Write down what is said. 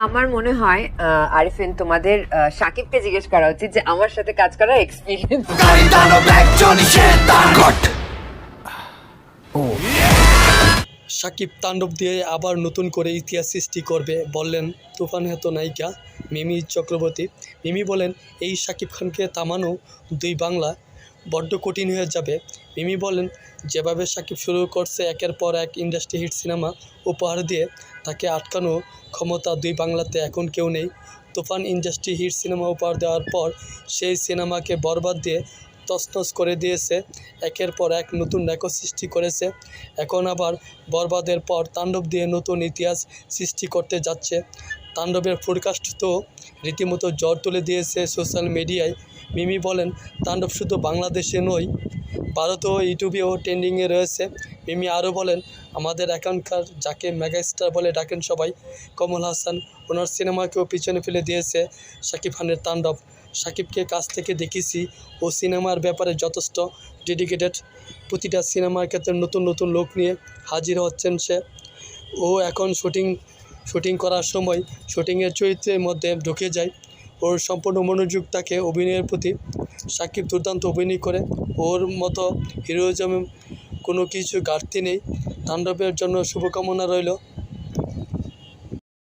আমার মনে হয় আরিফিন তোমাদের সাকিবকে জিজ্ঞেস করা উচিত যে আমার সাথে কাজ করার এক্সপিরিয়েন্স সাকিব তাণ্ডব দিয়ে আবার নতুন করে ইতিহাস সৃষ্টি করবে বললেন তুফান হেত নায়িকা মিমি চক্রবর্তী। মিমি বলেন এই সাকিব খানকে থামানো দুই বাংলা বড্ড কঠিন হয়ে যাবে। মিমি বলেন, যেভাবে সাকিব শুরু করছে একের পর এক ইন্ডাস্ট্রি হিট সিনেমা উপহার দিয়ে, তাকে আটকানো ক্ষমতা দুই বাংলাতে এখন কেউ নেই। তুফান ইন্ডাস্ট্রি হিট সিনেমা উপহার দেওয়ার পর সেই সিনেমাকে বরবাদ দিয়ে তছনছ করে দিয়েছে। একের পর এক নতুন রেকর্ড সৃষ্টি করেছে। এখন আবার বরবাদের পর তাণ্ডব দিয়ে নতুন ইতিহাস সৃষ্টি করতে যাচ্ছে। তাণ্ডবের ফোরকাস্ট তো রীতিমতো জ্বর তুলে দিয়েছে সোশ্যাল মিডিয়ায় মিমি বলেন, তাণ্ডব শুধু বাংলাদেশে নয়, ভারতেও ইউটিউবেও ট্রেন্ডিংয়ে রয়েছে। মিমি আরও বলেন, আমাদের এখনকার যাকে মেগাস্টার বলে ডাকেন সবাই, কমল হাসান, ওনার সিনেমাকেও পিছনে ফেলে দিয়েছে শাকিব খানের তাণ্ডব। সাকিবকে কাছ থেকে দেখেছি, ও সিনেমার ব্যাপারে যথেষ্ট ডেডিকেটেড। প্রতিটা সিনেমার ক্ষেত্রে নতুন নতুন লোক নিয়ে হাজির হচ্ছেন সে। ও এখন শুটিং শুটিং করার সময় শুটিংয়ের চরিত্রের মধ্যে ঢুকে যায়। ওর সম্পূর্ণ মনোযোগ তাকে অভিনয়ের প্রতি সাকিব দুর্দান্ত অভিনয় করে। ওর মতো হিরোজমে কোনো কিছু ঘাটতি নেই। তাণ্ডবের জন্য শুভকামনা রইল।